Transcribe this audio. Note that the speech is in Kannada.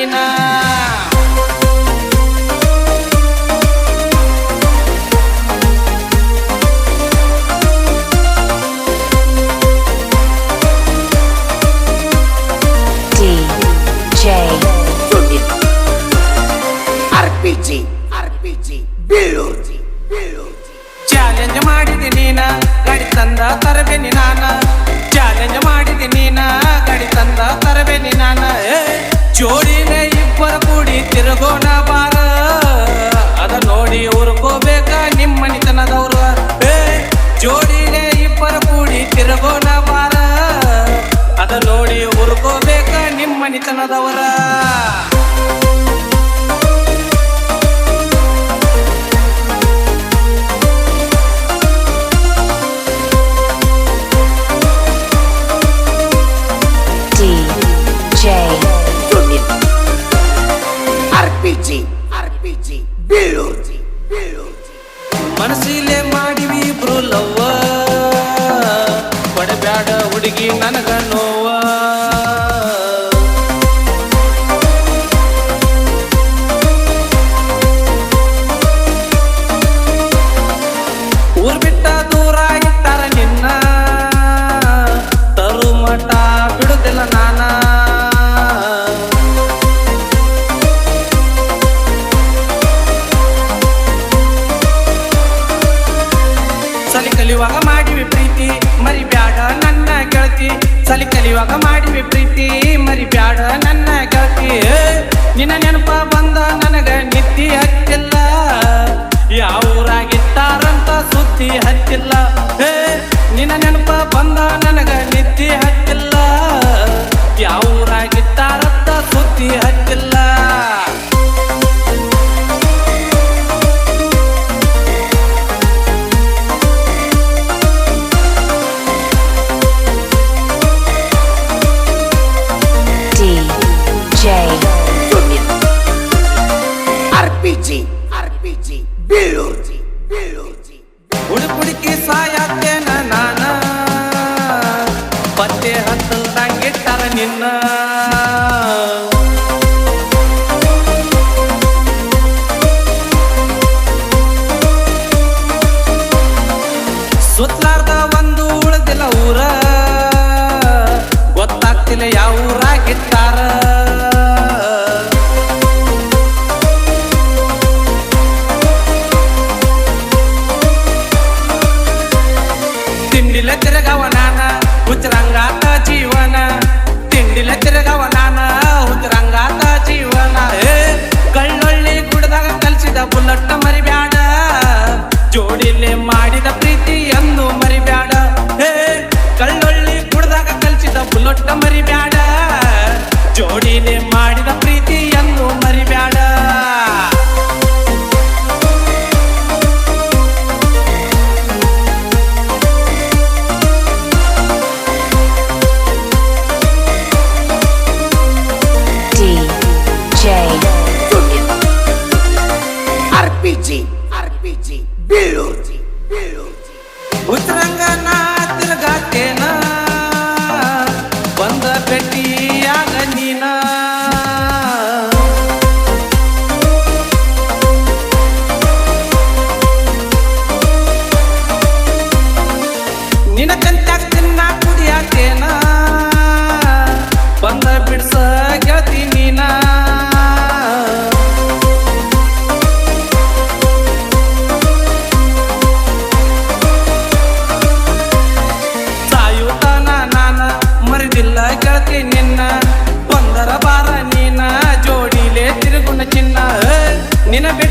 ನೀನ DJ ಸುನಿಲ್ ಆರ್ಪಿಜಿ ಆರ್ಪಿಜಿ ಬೀಳೂರ್ಜಿ ಬೀಳೂರ್ಜಿ ಚಾಲೆಂಜ್ ಮಾಡಿದೆ ನೀನ ಗಾಡಿ ತಂದ ತರಬೇನಿ ನಾನ ಚಾಲೆಂಜ್ ಮಾಡಿದೆ ನೀನ ಗಾಡಿ ತಂದ ತರಬೇನಿ ನಾನ ಏ, ಜೋಡಿನೇ ಇಬ್ಬರ ಕೂಡಿ ತಿರುಗೋಣ ಬಾರ. ಅದ ನೋಡಿ ಉರ್ಕೋಬೇಕ ನಿಮ್ಮ ಮನಿತನದವ್ರ? ಜೋಡಿನೇ ಇಬ್ಬರು ಕೂಡಿ ತಿರುಗೋಣ ಬಾರ. ಅದ ನೋಡಿ ಉರ್ಕೋಬೇಕ ನಿಮ್ಮ ಮನಿತನದವರ? ಆರ್ಪಿಜಿ ಬೀಳೂರ್ಜಿ ಬೀಳೂರ್ಜಿ ಮನಸ್ಸಿಲೆ ಸಲಿ ಕಲಿಯುವಾಗ ಮಾಡಿವಿ ಪ್ರೀತಿ. ಮರಿ ಬ್ಯಾಡ ನನ್ನ ಗೆಳತಿ. ನಿನ್ನ ನೆನಪ ಬಂದ ನನಗ ನಿತ್ತಿ ಹತ್ತಿಲ್ಲ. ಯಾವ ಊರಾಗಿತ್ತಾರಂತ ಸುದ್ದಿ ಹತ್ತಿಲ್ಲ. ನಿನ್ನ ನೆನಪ ಬಂದ ករណីណា be Nina Bert